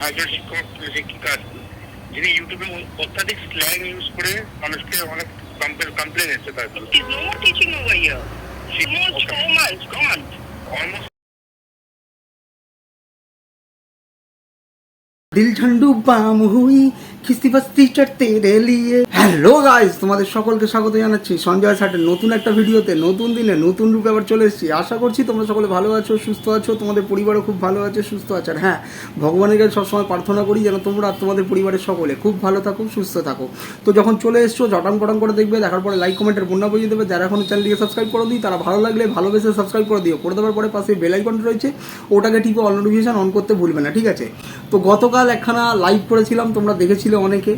একজন শিক্ষক শিক্ষিকা যিনি ইউটিউবে অত্যাধিক স্ল্যাং ইউজ করে মানুষকে অনেক কমপ্লেন এসছে তার There's no more teaching over here. Almost four months gone. Almost দিল ঝন্ডু বাম হুই খিস্তি বাস্তি চড়তে লিয়ে। হ্যালো তোমাদের সকলকে স্বাগত জানাচ্ছি। সঞ্জয় নতুন একটা ভিডিওতে, নতুন দিনে, নতুন রূপে আবার চলে এসেছি। আশা করছি তোমরা সকলে ভালো আছো, সুস্থ আছো, তোমাদের পরিবারও খুব ভালো আছে, সুস্থ আছে। আর হ্যাঁ ভগবানের কাছে প্রার্থনা করি যেন তোমরা তোমাদের পরিবারের সকলে খুব ভালো থাকো, সুস্থ থাকো। তো যখন চলে এসছো, জটাম পটাম করে দেখবে, দেখার পরে লাইক কমেন্টের বন্যা বুঝিয়ে দেবে। যারা এখনও চ্যানেলটিকে সাবস্ক্রাইব করে দিই তারা ভালো লাগলে ভালোবেসে সাবস্ক্রাইব করে দিও। করে দেওয়ার পরে পাশে বেল রয়েছে, ওটাকে টিপে অল নোটিফিকেশন অন করতে ভুলবে না, ঠিক আছে? তো গতকাল একখানা লাইভ করেছিলাম, তোমরা দেখেছিলে অনেকে।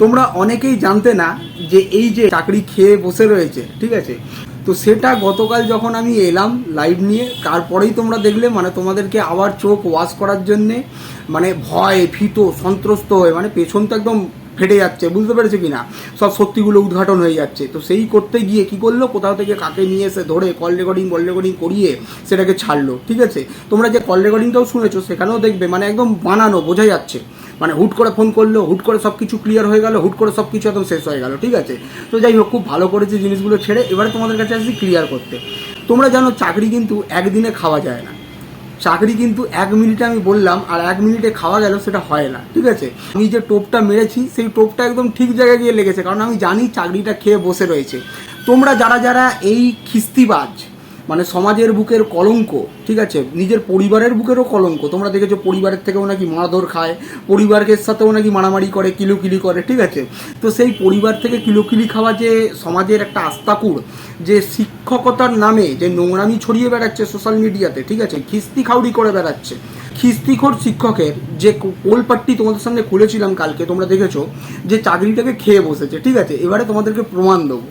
তোমরা অনেকেই জানতে না যে এই যে চাকরি খেয়ে বসে রয়েছে, ঠিক আছে? তো সেটা গতকাল যখন আমি এলাম লাইভ নিয়ে, তারপরেই তোমরা দেখলে মানে তোমাদেরকে আবার চোখ ওয়াশ করার জন্যে মানে ভয়, ভীত, সন্ত্রস্ত হয়ে মানে পেছন তো একদম ফেটে যাচ্ছে, বুঝতে পেরেছ কি না? সব সত্যিগুলো উদ্ঘাটন হয়ে যাচ্ছে। তো সেই করতে গিয়ে কি করল? কোথাও থেকে কাকে নিয়ে এসে ধরে কল রেকর্ডিং কল রেকর্ডিং করিয়ে সেটাকে ছাড়লো, ঠিক আছে? তোমরা যে কল রেকর্ডিংটাও শুনেছো, সেখানেও দেখবে মানে একদম বানানো, বোঝা যাচ্ছে। মানে হুট করে ফোন করল, হুট করে সব কিছু ক্লিয়ার হয়ে গেল, হুট করে সব কিছু একদম শেষ হয়ে গেল, ঠিক আছে? তো যাই হোক, খুব ভালো করেছে জিনিসগুলো ছেড়ে, এবারে তোমাদের কাছে আসছি ক্লিয়ার করতে। তোমরা জানো চাকরি কিন্তু একদিনে খাওয়া যায় না। চাকরি কিন্তু এক মিনিটে আমি বললাম, আর এক মিনিটে খাওয়া গেল, সেটা হয় না, ঠিক আছে? আমি যে টোপটা মেরেছি, সেই টোপটা একদম ঠিক জায়গায় গিয়ে লেগেছে, কারণ আমি জানি চাকরিটা খেয়ে বসে রয়েছে। তোমরা যারা যারা এই খিস্তিবাজ মানে সমাজের বুকের কলঙ্ক, ঠিক আছে? নিজের পরিবারের বুকেরও কলঙ্ক। তোমরা দেখেছ পরিবারের থেকেও নাকি মারধর খায় পরিবারের সাথেও নাকি মারামারি করে, কিলোকিলি করে, ঠিক আছে? তো সেই পরিবার থেকে কিলোকিলি খাওয়া যে সমাজের একটা আস্তাকুর, যে শিক্ষকতার নামে যে নোংরামি ছড়িয়ে বেড়াচ্ছে সোশ্যাল মিডিয়াতে ঠিক আছে? খিস্তি খাউড়ি করে বেড়াচ্ছে। খিস্তিখোর শিক্ষকের যে পোলপাট্টি তোমাদের সামনে খুলেছিলাম কালকে, তোমরা দেখেছ, যে চাকরিটাকে খেয়ে বসেছে, ঠিক আছে? এবারে তোমাদেরকে প্রমাণ দেবো।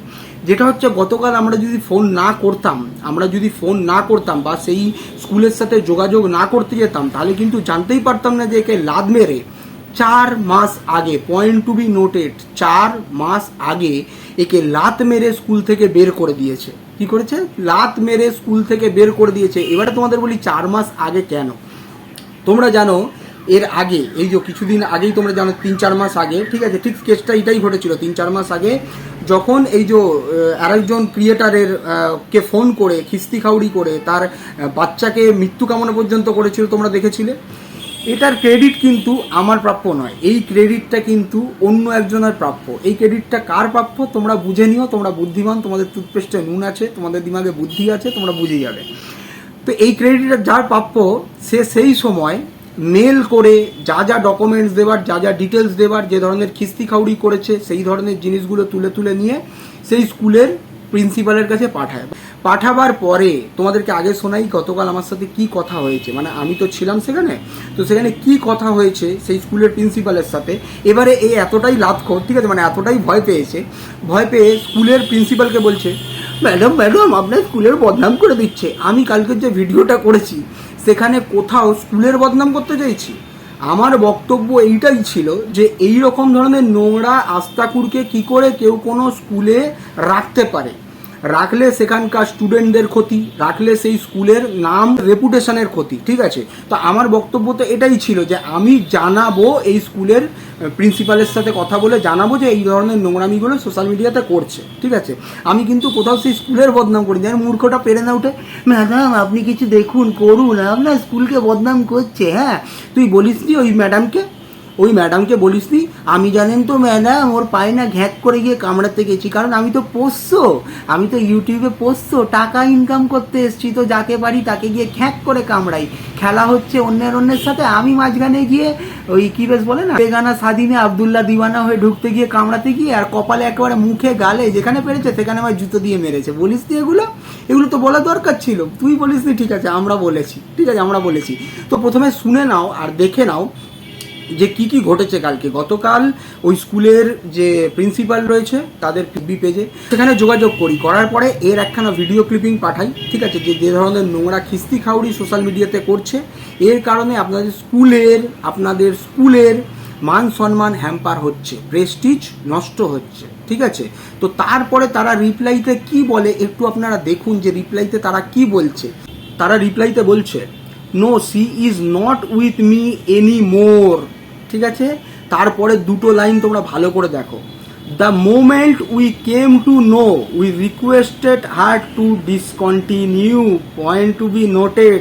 যেটা হচ্ছে, গতকাল আমরা যদি ফোন না করতাম, আমরা যদি ফোন না করতাম বা সেই স্কুলের সাথে যোগাযোগ না করতে যেতাম, তাহলে কিন্তু জানতেই পারতাম না যে একে লাদ মেরে চার মাস আগে পয়েন্ট টু বি নোটেড চার মাস আগে একে লাত মেরে স্কুল থেকে বের করে দিয়েছে। কি করেছে? লাত মেরে স্কুল থেকে বের করে দিয়েছে। এবারে তোমাদের বলি, চার মাস আগে কেন? তোমরা জানো এর আগে, এই যে কিছুদিন আগেই তোমরা জানো, তিন চার মাস আগে, ঠিক আছে, ঠিক কেসটা এটাই ঘটেছিল, তিন চার মাস আগে, যখন এই যে আরেকজন ক্রিয়েটারের কে ফোন করে, খিস্তি খাউড়ি করে, তার বাচ্চাকে মৃত্যু কামনা পর্যন্ত করেছিল, তোমরা দেখেছিলে? এটার ক্রেডিট কিন্তু আমার প্রাপ্য নয়, এই ক্রেডিটটা কিন্তু অন্য একজনের প্রাপ্য। এই ক্রেডিটটা কার প্রাপ্য? তোমরা বুঝে নিও, তোমরা বুদ্ধিমান, তোমাদের টুথপেস্টে নুন আছে, তোমাদের দিমাগে বুদ্ধি আছে, তোমরা বুঝে যাবে। তো এই ক্রেডিটটা যার প্রাপ্য, সে সেই সময় মেল করে যা যা ডকুমেন্টস দেবার, যা যা ডিটেলস দেবার, যে ধরনের খিস্তি খাউড়ি করেছে, সেই ধরনের জিনিসগুলো তুলে তুলে নিয়ে সেই স্কুলের প্রিন্সিপালের কাছে পাঠায়। পাঠাবার পরে তোমাদেরকে আগে শোনাই গতকাল আমার সাথে কি কথা হয়েছে। মানে আমি তো ছিলাম সেখানে, তো সেখানে কি কথা হয়েছে সেই স্কুলের প্রিন্সিপালের সাথে? এবারে এই এতটাই লাভখোর ঠিক আছে? মানে এতটাই ভয় পেয়েছে। ভয় পেয়ে স্কুলের প্রিন্সিপালকে বলছে, ম্যাডাম ম্যাডাম, আপনার স্কুলের বদনাম করে দিচ্ছে। আমি কালকে যে ভিডিওটা করেছি, সেখানে কোথাও স্কুলের বদনাম করতে চাইছি। আমার বক্তব্য এইটাই ছিল যে এই রকম ধরনের নোংরা আস্তাকুরকে কি করে কেউ কোনো স্কুলে রাখতে পারে। রাখলে সেখানকার স্টুডেন্টদের ক্ষতি, রাখলে সেই স্কুলের নাম রেপুটেশনের ক্ষতি, ঠিক আছে? তো আমার বক্তব্য তো এটাই ছিল যে আমি জানাব এই স্কুলের প্রিন্সিপালের সাথে কথা বলে জানাব যে এই ধরনের নোংরামিগুলো সোশ্যাল মিডিয়াতে করছে, ঠিক আছে? আমি কিন্তু কোথাও সেই স্কুলের বদনাম করি যেন মূর্খটা পেরে না উঠে, ম্যাডাম, আপনি কিছু দেখুন করুন আপনার স্কুলকে বদনাম করছে হ্যাঁ? তুই বলিস ওই ম্যাডামকে? ওই ম্যাডামকে বলিস নি? আমি জানেন তো ম্যাডাম, ওর পায়ে না ঘ্যাক করে গিয়ে কামড়াতে গেছি, কারণ আমি তো পোষ্য, আমি তো ইউটিউবে পোষ্য, টাকা ইনকাম করতে এসছি, তো যাকে পারি তাকে গিয়ে ঘ্যাক করে কামড়াই। খেলা হচ্ছে অন্যের অন্যের সাথে, আমি মাঝখানে গিয়ে ওই কি বেশ বলে না, বেগানা স্বাধীনে আবদুল্লাহ দিওয়ানা হয়ে ঢুকতে গিয়ে কামড়াতে গিয়ে আর কপালে একেবারে মুখে গালে যেখানে পেরেছে সেখানে আমার জুতো দিয়ে মেরেছে। বলিস নি এগুলো? এগুলো তো বলা দরকার ছিল। তুই বলিস ঠিক আছে, আমরা বলেছি, ঠিক আছে, আমরা বলেছি। তো প্রথমে শুনে নাও আর দেখে নাও যে কি কি ঘটেছে কালকে? গতকাল ওই স্কুলের যে প্রিন্সিপাল রয়েছে, তাদের পিবি পেজে সেখানে যোগাযোগ করি। করার পরে এর একখানা ভিডিও ক্লিপিং পাঠাই, ঠিক আছে? যে যে ধরনের নোংরা খিস্তি খাউড়ি সোশ্যাল মিডিয়াতে করছে। এর কারণে আপনাদের স্কুলের আপনাদের স্কুলের মান সম্মান হ্যাম্পার হচ্ছে প্রেস্টিজ নষ্ট হচ্ছে, ঠিক আছে? তো তারপরে তারা রিপ্লাইতে কি বলে, একটু আপনারা দেখুন যে রিপ্লাইতে তারা কি বলছে। তারা রিপ্লাইতে বলছে no she is not with me any more ঠিক আছে? তারপরে দুটো লাইন তোমরা ভালো করে দেখো। The moment we came to know we requested hard to discontinue point to be noted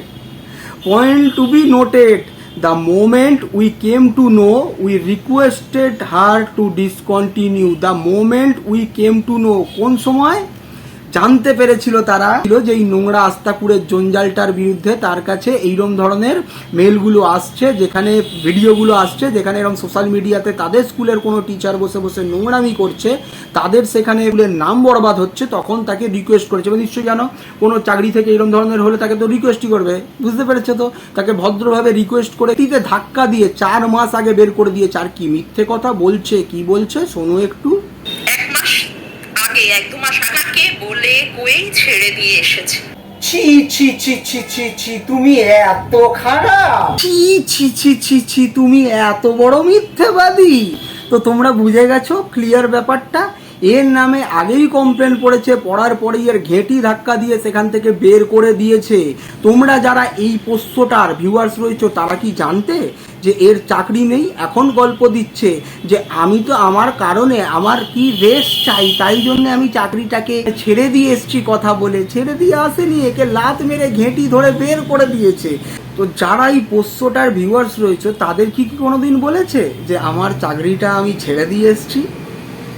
point to be noted the moment we came to know we requested her to discontinue the moment we came to know কোন সময়? জানতে পেরেছিল তারা ছিল যে এই নোংরা আস্তাকুরের জঞ্জালটার বিরুদ্ধে তার কাছে এইরকম ধরনের মেলগুলো আসছে, যেখানে ভিডিওগুলো আসছে, যেখানে এরকম সোশ্যাল মিডিয়াতে তাদের স্কুলের কোনো টিচার বসে বসে নোংরামি করছে, তাদের সেখানে এগুলোর নাম বরবাদ হচ্ছে, তখন তাকে রিকোয়েস্ট করেছে। এবং নিশ্চয়ই জানো, কোনো চাকরি থেকে এরকম ধরনের হলে তাকে তো রিকোয়েস্টই করবে, বুঝতে পেরেছে তো? তাকে ভদ্রভাবে রিকোয়েস্ট করে তিতে ধাক্কা দিয়ে চার মাস আগে বের করে দিয়েছে। আর কি মিথ্যে কথা বলছে, কি বলছে, শোনো একটু। আগে এক দু মাস আগে বলে কয়েই ছেড়ে দিয়ে এসেছে। ছি ছি ছি ছি ছি ছি তুমি এত খারাপ। ছি ছি ছি ছি ছি তুমি এত বড় মিথ্যেবাদী। তো তোমরা বুঝে গেছো ক্লিয়ার ব্যাপারটা? এর নামে আগেই কমপ্লেন পড়েছে, পড়ার পরেই এর ঘেঁটি ধাক্কা দিয়ে সেখান থেকে বের করে দিয়েছে। তোমরা যারা এই পোষ্যটার ভিউয়ার্স রয়েছো, তারা কি জানতে যে এর চাকরি নেই? এখন গল্প দিচ্ছে যে আমি তো আমার কারণে আমার কি রেস্ট চাই, তাই জন্য আমি চাকরিটাকে ছেড়ে দিয়ে এসছি কথা বলে। ছেড়ে দিয়ে আসেনি, একে লাত মেরে ঘেঁটি ধরে বের করে দিয়েছে। তো যারা এই পোষ্যটার ভিউয়ার্স রয়েছে, তাদের কি কি কোনোদিন বলেছে যে আমার চাকরিটা আমি ছেড়ে দিয়ে এসছি?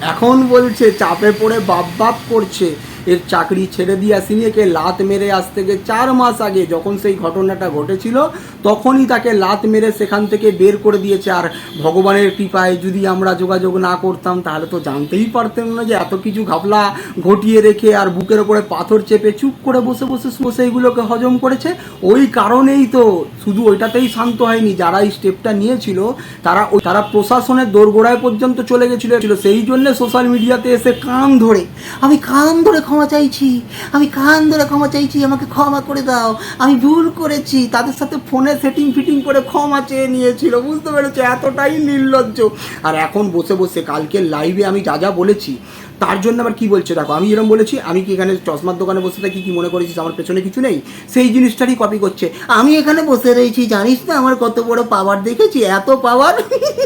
এখন বলছে চাপে পড়ে বাপ বাপ করছে। এর চাকরি ছেড়ে দিয়ে আসিনি, একে লাত মেরে আজ থেকে চার মাস আগে যখন সেই ঘটনাটা ঘটেছিল, তখনই তাকে লাত মেরে সেখান থেকে বের করে দিয়েছে। আর ভগবানের কৃপায় যদি আমরা যোগাযোগ না করতাম, তাহলে তো জানতেই পারতাম না যে এত কিছু ঘাপলা ঘটিয়ে রেখে আর বুকের ওপরে পাথর চেপে চুপ করে বসে বসে এইগুলোকে হজম করেছে। ওই কারণেই তো শুধু ওইটাতেই শান্ত হয়নি, যারা এই স্টেপটা নিয়েছিল, তারা ওই- তারা প্রশাসনের দোরগোড়ায় পর্যন্ত চলে গেছিল। সেই জন্য সোশ্যাল মিডিয়াতে এসে কান ধরে। আমি কান ধরে ক্ষমা চাইছি। আমি কান ধরে ক্ষমা চাইছি, আমাকে ক্ষমা করে দাও। আমি ভুল করেছি। তাদের সাথে ফোনে সেটিং ফিটিং করে ক্ষমা চেয়ে নিয়েছিল। বুঝতে পেরেছ? এতটাই নির্লজ্জ। আর এখন বসে বসে কালকে লাইভে আমি যা যা বলেছি, তার জন্য আবার কি বলছে দেখো, আমি এরকম বলেছি, আমি কি এখানে চশমার দোকানে বসে থাকি, কি মনে করেছিস? আমার পেছনে কিছু নেই। সেই জিনিসটারই কপি করছে। আমি এখানে বসে রয়েছি, জানিস না আমার কত বড় পাওয়ার দেখেছি? এত পাওয়ার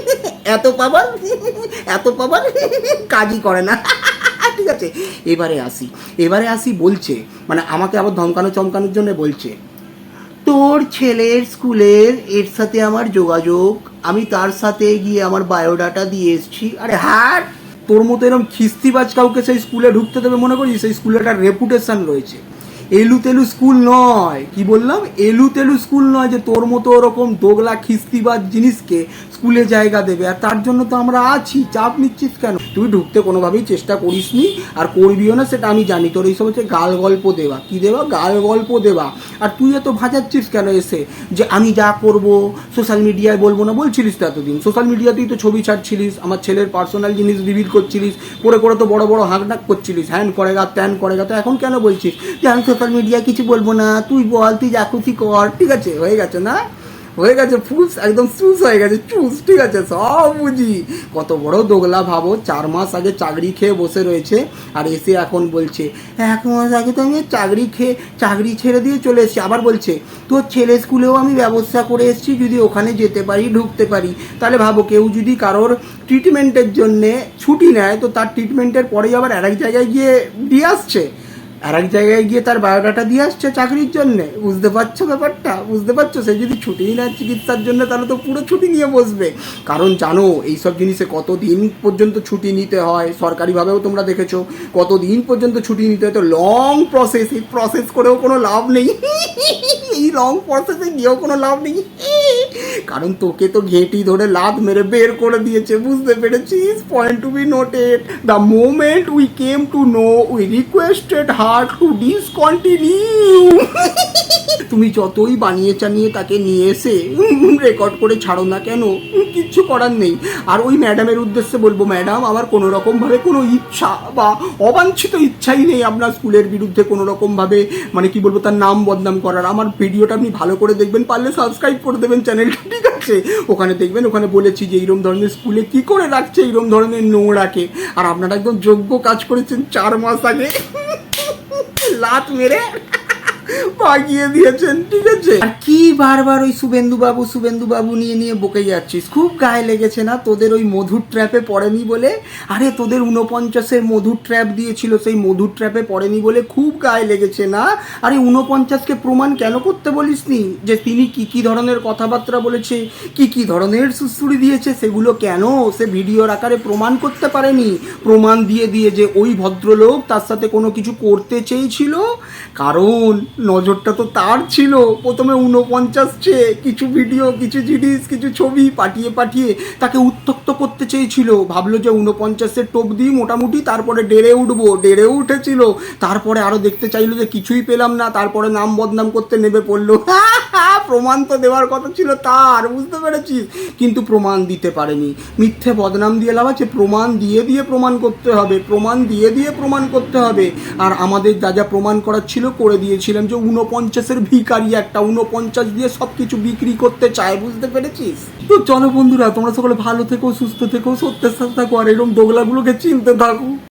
এত পাওয়ার এত পাওয়ার কাজই করে না। ঠিক আছে। এবারে আসি। এবারে আসি বলছে মানে আমাকে আবার ধমকানো চমকানোর জন্য বলছে, তোর ছেলের স্কুলের এর সাথে আমার যোগাযোগ, আমি তার সাথে গিয়ে আমার বায়োডাটা দিয়ে এসছি। আরে হ্যাঁ তোর মতো এরকম খিস্তিবাজ কাউকে সেই স্কুলে ঢুকতে দেবে মনে করিস? সেই স্কুলে একটা রেপুটেশন রয়েছে। এলু তেলু স্কুল নয়। কি বললাম? এলু তেলু স্কুল নয় যে তোর মতো ওরকম দোগলা, খিস্তিবাজ জিনিসকে স্কুলে জায়গা দেবে। আর তার জন্য তো আমরা আছি। চাপ নিচ্ছিস কেন? তুই ঢুকতে কোনোভাবেই চেষ্টা করিস নি আর করবিও না, সেটা আমি জানি। তোর এইসব হচ্ছে গাল গল্প দেওয়া। কি দেওয়া? গাল গল্প দেওয়া। আর তুই এত ভাজাচ্ছিস কেন এসে? যে আমি যা করব, সোশ্যাল মিডিয়ায় বলব না? বলছিলিস তো এতদিন। সোশ্যাল মিডিয়াতেই তো ছবি ছাড়ছিলিস। আমার ছেলের পার্সোনাল জিনিস রিভিল করছিলিস। করে করে তো বড় বড় হাঁকডাক করছিলিস। হ্যান করেগা, ত্যান করেগা। তো এখন কেন বলছিস? যে আমি সোশ্যাল মিডিয়ায় কিছু বলব না, তুই বল, তুই যা খুশি কর, ঠিক আছে? হয়ে গেছে না? হয়ে গেছে, ফুস, একদম চুস হয়ে গেছে, চুস, ঠিক আছে? সব বুঝি। কত বড় দোগলা ভাবো, চার মাস আগে চাকরি খেয়ে বসে রয়েছে, আর এসে এখন বলছে, এক মাস আগে তো আমি চাকরি খেয়ে, চাকরি ছেড়ে দিয়ে চলে এসেছি। আবার বলছে, তোর ছেলে স্কুলেও আমি ব্যবস্থা করে এসেছি, যদি ওখানে যেতে পারি, ঢুকতে পারি। তাহলে ভাবো, কেউ যদি কারোর ট্রিটমেন্টের জন্যে ছুটি নেয়, তো তার ট্রিটমেন্টের পরেই আবার আরেক জায়গায় গিয়ে দিয়ে আসছে। আর এক জায়গায় গিয়ে তার বায়োডাটা দিয়ে আসছে চাকরির জন্য। বুঝতে পারছ ব্যাপারটা? বুঝতে পারছ? সে যদি ছুটি নেয় চিকিৎসার জন্য, তাহলে তো পুরো ছুটি নিয়ে বসবে। কারণ জানো, এইসব জিনিসে কত দিন পর্যন্ত ছুটি নিতে হয়? সরকারিভাবেও তোমরা দেখেছ কত দিন পর্যন্ত ছুটি নিতে হয়? তো লং প্রসেস এই প্রসেস করেও কোনো লাভ নেই। এই লং প্রসেসে গিয়েও কোনো লাভ নেই। কারণ তোকে তো ঘেটি ধরে লাদ মেরে বের করে দিয়েছে, বুঝতে পেরেছিস? Point to be noted the moment we came to know we requested her to discontinue তুমি যতই বানিয়ে চানিয়ে তাকে নিয়ে এসে রেকর্ড করে ছাড়ো না কেন? কিচ্ছু করার নেই। আর ওই ম্যাডামের উদ্দেশ্যে বলব ম্যাডাম আমার কোনো রকমভাবে কোনো ইচ্ছা বা অবাঞ্ছিত ইচ্ছাই নেই আপনার স্কুলের বিরুদ্ধে কোনো রকমভাবে মানে কি বলব, তার নাম বদনাম করার। আমার ভিডিওটা আপনি ভালো করে দেখবেন, পারলে সাবস্ক্রাইব করে দেবেন চ্যানেলটা ঠিক আছে? ওখানে দেখবেন, ওখানে বলেছি যে এইরকম ধরনের স্কুলে কি করে রাখছে এইরকম ধরনের নোংরাকে। আর আপনারা একদম যোগ্য কাজ করেছেন চার মাস আগে। লাত মেরে। পাকিয়ে দিয়েছেন, ঠিক আছে? আর কি বারবার ওই শুভেন্দু বাবু শুভেন্দু বাবু নিয়ে নিয়ে বকে যাচ্ছিস? খুব গায়ে লেগেছে না তোদের ওই মধুর ট্র্যাপে পড়েনি বলে? আরে তোদের উনপঞ্চাশের মধুর ট্র্যাপ দিয়েছিল, সেই মধুর ট্র্যাপে পড়েনি বলে খুব গায়ে লেগেছে না? আরে উনপঞ্চাশকে প্রমাণ কেন করতে বলিসনি? যে তিনি কি কি ধরনের কথাবার্তা বলেছে, কি কি ধরনের সুশ্রুড়ি দিয়েছে, সেগুলো কেন? সে ভিডিওর আকারে প্রমাণ করতে পারেনি। প্রমাণ দিয়ে দিয়ে যে ওই ভদ্রলোক তার সাথে কোনো কিছু করতে চেয়েছিল? কারণ নজরটা তো তার ছিল। প্রথমে উনপঞ্চাশ চেয়ে কিছু ভিডিও কিছু জিনিস, কিছু ছবি পাঠিয়ে পাঠিয়ে তাকে উত্তক্ত করতে চেয়েছিল। ভাবলো যে উনপঞ্চাশের টোপ দিই মোটামুটি, তারপরে ডেরে উঠবো। ডেরে উঠেছিল। তারপরে আরও দেখতে চাইলো যে কিছুই পেলাম না। তারপরে নাম বদনাম করতে নেমে পড়ল। প্রমাণ তো দেওয়ার কথা ছিল তার, বুঝতে পেরেছিস? কিন্তু প্রমাণ দিতে পারেনি। মিথ্যে বদনাম দিয়ে লাভ আছে, প্রমাণ দিয়ে দিয়ে প্রমাণ করতে হবে। প্রমাণ দিয়ে দিয়ে প্রমাণ করতে হবে। আর আমাদের যা যা প্রমাণ করার ছিল, করে দিয়েছিলাম যে উনপঞ্চাশের ভিকারি একটা উনপঞ্চাশ দিয়ে সব কিছু বিক্রি করতে চায়, বুঝতে পেরেছিস? তো চলো বন্ধুরা, তোমরা সকলে ভালো থেকো, সুস্থ থেকো, সত্যের সাথে থাকো, আর এরকম দোগলাগুলোকে চিনতে থাকো।